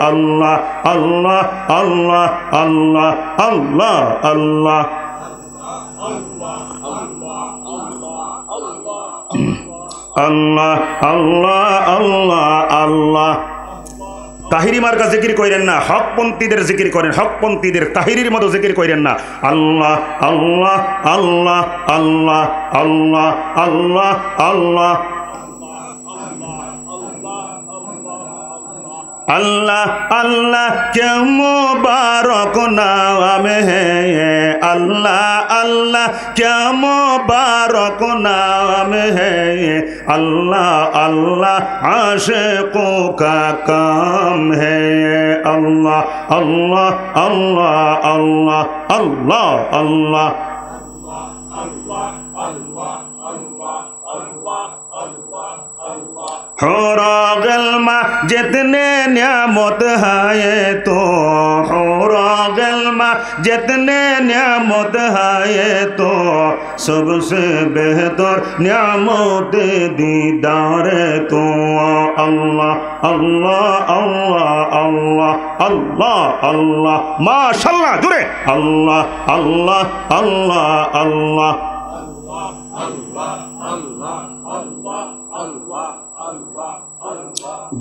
আল্লাহ আল্লাহ আল্লাহ আল্লাহ আল্লাহ আল্লাহ আল্লাহ আল্লাহ আল্লাহ আল্লাহ তাহিরি মার্কা জিকির করেন না হকপন্থীদের জিকির করেন হকপন্থীদের তাহিরির মতো জিকির করেন না আল্লাহ আল্লাহ আল্লাহ আল্লাহ আল্লাহ আল্লাহ আল্লাহ আল্লাহ আল্লাহ কেউ মুবারক নাম আল্লাহ আল্লাহ কেউ মুবারক নাম আল্লাহ আল্লাহ আশে কো কাম হে আল্লাহ আল্লাহ আল্লাহ আল্লাহ আল্লাহ আল্লাহ আল্লাহ আল্লাহ আল্লাহ আল্লাহ আল্লাহ अल्लाह अल्लाह होरागलमा जितने नियामत है तो होरागलमा जितने नियामत है तो सबसे बेहतर नियामत दीदार तो अल्लाह अल्लाह अल्लाह अल्लाह अल्लाह अल्लाह माशाल्लाह जुड़े अल्लाह अल्लाह अल्लाह अल्लाह जन्नत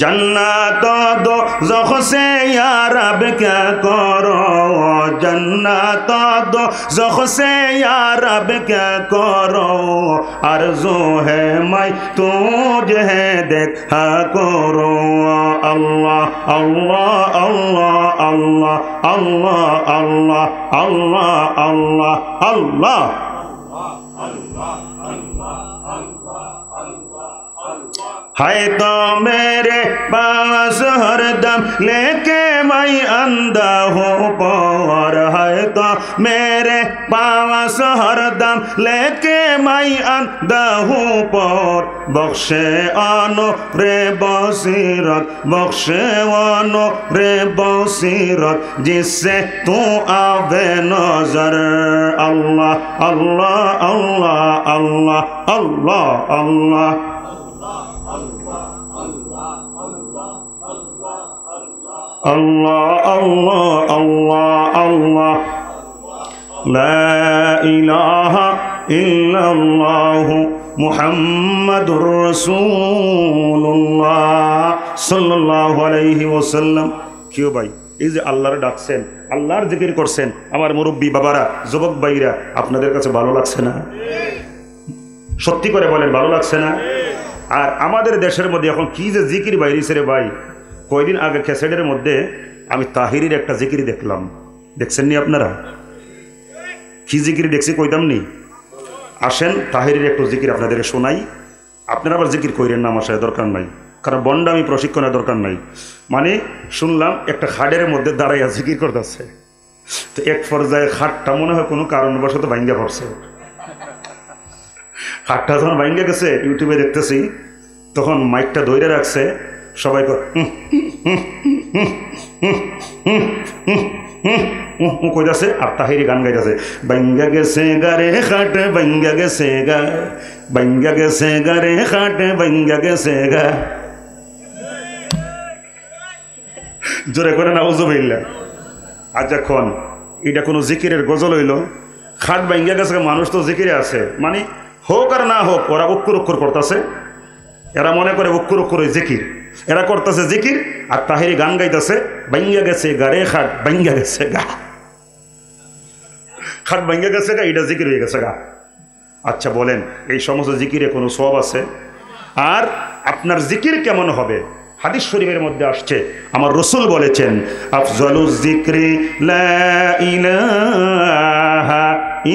জন্নাত দোজখ সে ইয়া রব কে করো জন্নাত দোজখ সে ইয়া রব কে করো, আরজু হে মাই তুঝে দেখা করো, আল্লাহ আল্লাহ আল্লাহ আল্লাহ আল্লাহ আল্লাহ আল্লাহ আল্লাহ আল্লাহ আল্লাহ। है तो मेरे पास हरदम लेके मैं अंधा हूँ पर है तो मेरे पास हरदम लेके मैं अंधा हूँ पर बख्शे आनो रे बसीरत बख्शे आनो रे बसीरत जिससे तू आवे नजर अल्लाह अल्लाह अल्लाह अल्लाह अल्लाह अल्लाह الله الله الله الله لا إله إلا الله محمد رسول الله صلى الله عليه وسلم কেউ ভাই এই যে আল্লাহর ডাকছেন আল্লাহর জিকির করছেন আমার মুরব্বী বাবারা যুবক ভাইরা আপনাদের কাছে ভালো লাগছে না সত্যি করে বলেন ভালো লাগছে না আর আমাদের দেশের মধ্যে এখন কি যে জিকির বাইরেছে রে ভাই? কয়দিন আগে ক্যাসেটের মধ্যে আমি তাহিরির একটা জিকিরি দেখলাম। দেখছেন নি আপনারা? কি জিকিরি দেখছি কইতাম নি? আসেন, তাহিরির একটু জিকির আপনাদের শোনাই। আপনারা আবার জিকির কইরেন না, আমার সাথে দরকার নাই। কারণ বন্ড আমি প্রশিক্ষণের দরকার নাই। মানে শুনলাম একটা খাডের মধ্যে দাঁড়াইয়া জিকির করতেছে। তো এক পর্যায়ে খাটটা মনে হয় কোনো কারণবশত ভাঙ্গা পড়ছে। খাটটা যখন ভাঙ্গা গেছে, ইউটিউবে দেখতেছি, তখন মাইকটা ধৈর্য রাখছে, সবাই কইতাছে, আর তাহিরি গান গাইতেছে বাইঙ্গা গেছে গারে খাট বাইঙ্গা গেছে গা বাইঙ্গা গেছে গারে খাট বাইঙ্গা গেছে গা। জোরে করে না উজুবিল্লা আজ এখন এটা কোনো জিকিরের গজল হইল, খাট বাইঙ্গা গেছে মানুষ তো জিকিরে আছে। মানে হোক আর না হোক, ওরা উক্কুর উক্কুর করতেছে। এরা মনে করে উক্কুর ওই জিকির। এরা করতেছে জিকির, আর তাহিরি গান গাইতেছে বাইঙ্গা গেছে গা রে খাট বাইঙ্গা গেছে গা। খাট বাইঙ্গা গেছে গা, এটা জিকির হয়ে গেছে গা। আচ্ছা বলেন, এই সমস্ত জিকিরে কোনো সব আছে? আর আপনার জিকির কেমন হবে? হাদিস শরীফের মধ্যে আসছে, আমার রসুল বলেছেন, আফজলু জিক্রি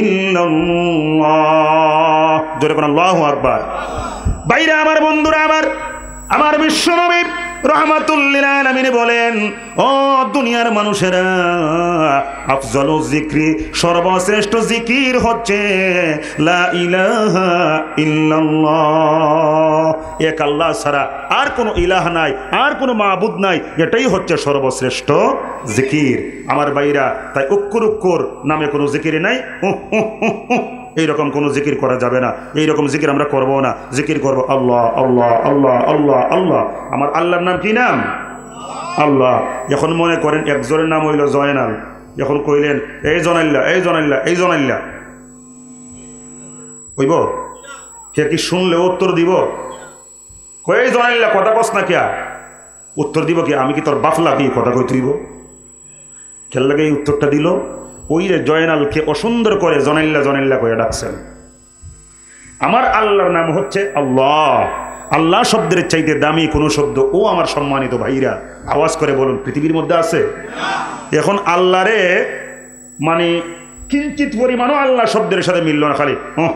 ইল্লাল্লাহ। বাইরে আমার বন্ধুরা, আমার আমার বিশ্বনবী রহমাতুল্লিল আলামিন বলেন, ও দুনিয়ার মানুষেরা, আফজল জিক্রি সর্বশ্রেষ্ঠ জিকির হচ্ছে লা ইলাহা এক আল্লাহ ছাড়া আর কোনো ইলাহ নাই, আর কোনো মাহবুদ নাই, এটাই হচ্ছে সর্বশ্রেষ্ঠ জিকির আমার বাইরা তাই উক্কুর উক্কুর নামে কোনো জিকির নাই। উহ। এইরকম কোনো জিকির করা যাবে না। এইরকম জিকির আমরা করব না। জিকির করব, আল্লাহ আল্লাহ আল্লাহ আল্লাহ আল্লাহ। আমার আল্লাহর নাম কি নাম? আল্লাহ। এখন মনে করেন একজনের নাম হইল জয়নাল। এখন কইলেন, এই জনাইল্লা এই জনাইল্লা এই জনাইল্লা কইব কে কি শুনলে উত্তর দিব? এই জনাইল্লা কথা কস না কিয়া? উত্তর দিব কি, আমি কি তোর বাফলা? কি, কথা কই তুইব খেল লাগে এই উত্তরটা দিল। ওই রে জয়নালকে অসুন্দর করে জনাইল্লা জনাইল্লা করে ডাকছেন আমার আল্লাহর নাম হচ্ছে আল্লাহ আল্লাহ শব্দের চাইতে দামি কোনো শব্দ ও আমার সম্মানিত ভাইরা আওয়াজ করে বলুন পৃথিবীর মধ্যে আছে এখন আল্লাহরে মানে কিঞ্চিত পরিমাণও আল্লাহ শব্দের সাথে মিলল না খালি হুঁ,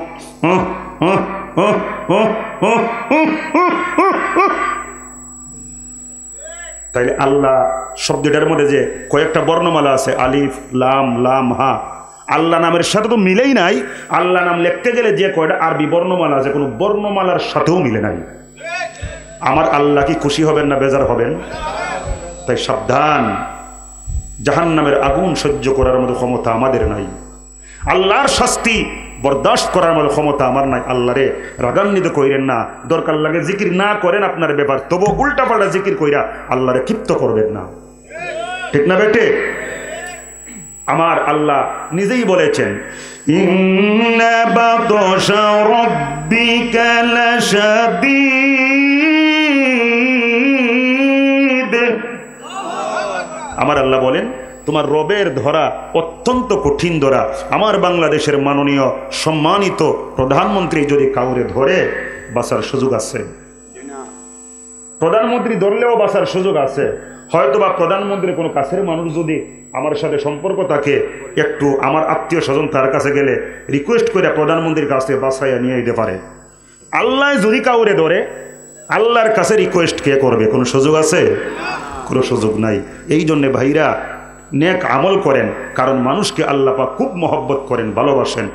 তাইলে আল্লাহ শব্দটার মধ্যে যে কয়েকটা বর্ণমালা আছে, আলিফ, লাম লাম, হা, আল্লাহ নামের সাথে তো মিলেই নাই। আল্লাহ নাম লিখতে গেলে যে কয়টা আরবি বর্ণমালা আছে, কোনো বর্ণমালার সাথেও মিলে নাই। আমার আল্লাহ কি খুশি হবেন না বেজার হবেন? তাই সাবধান। জাহান নামের আগুন সহ্য করার মতো ক্ষমতা আমাদের নাই। আল্লাহর শাস্তি বরদাস্ত করার মতো ক্ষমতা আমার নাই আল্লাহরে রাগান্বিত কইরেন না। দরকার লাগে জিকির না করেন আপনার ব্যাপার। তবু উল্টা পাল্টা জিকির কইরা আল্লাহরে ক্ষিপ্ত করবেন না। ঠিক না বেটে আমার আল্লাহ নিজেই বলেছেন আমার আল্লাহ বলেন তোমার রবের ধরা অত্যন্ত কঠিন ধরা। আমার বাংলাদেশের মাননীয় সম্মানিত প্রধানমন্ত্রী যদি কাউরে ধরে, বাঁচার সুযোগ আছে। প্রধানমন্ত্রী ধরলেও বাঁচার সুযোগ আছে। হয়তো বা প্রধানমন্ত্রীর কোনো কাছের মানুষ যদি আমার সাথে সম্পর্ক থাকে, একটু আমার আত্মীয় স্বজন তার কাছে গেলে রিকোয়েস্ট করে প্রধানমন্ত্রীর কাছে বাসাইয়া নিয়ে দিতে পারে। আল্লাহ যদি কাউরে ধরে, আল্লাহর কাছে রিকোয়েস্ট কে করবে, কোনো সুযোগ আছে? কোনো সুযোগ নাই। এই জন্যে ভাইরা নেক আমল করেন কারণ মানুষকে আল্লাপা খুব মহব্বত করেন ভালোবাসেন।